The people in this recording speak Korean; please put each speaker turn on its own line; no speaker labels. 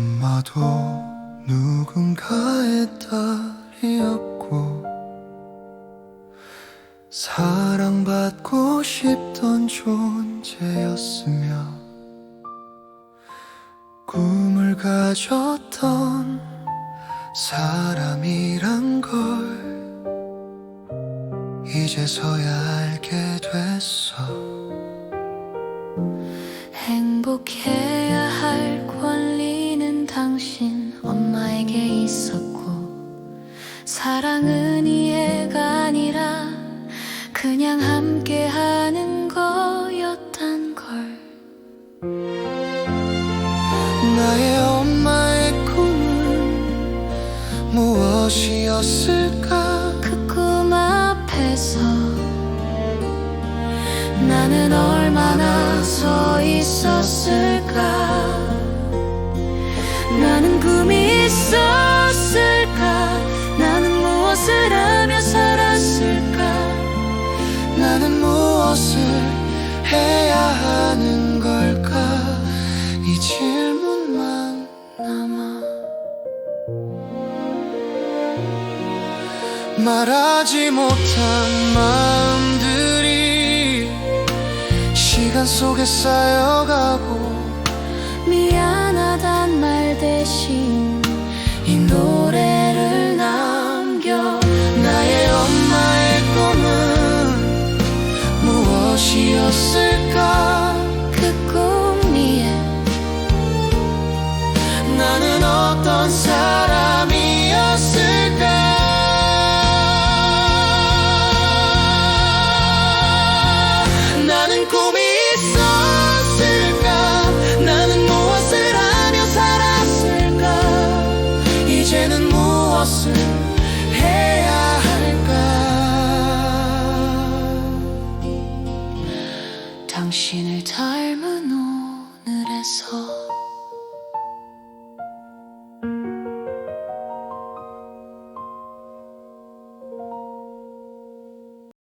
아마도 누군가의 딸이었고 사랑받고 싶던 존재였으며 꿈을 가졌던 사람이란 걸 이제서야 알게 됐어.
행복해야 할 권리 사랑은 이해가 아니라 그냥 함께 하는 거였단 걸.
나의 엄마의 꿈은 무엇이었을까?
그 꿈 앞에서 나는 얼마나 서 있었을까? 나는 꿈이
말하지 못한 마음들이 시간 속에 쌓여가고
미안하단 말 대신 이 노래를 남겨
나의 엄마의 꿈은 무엇이었을까?
그 꿈 위에
나는 어떤 사람
당신을 닮은 오늘에서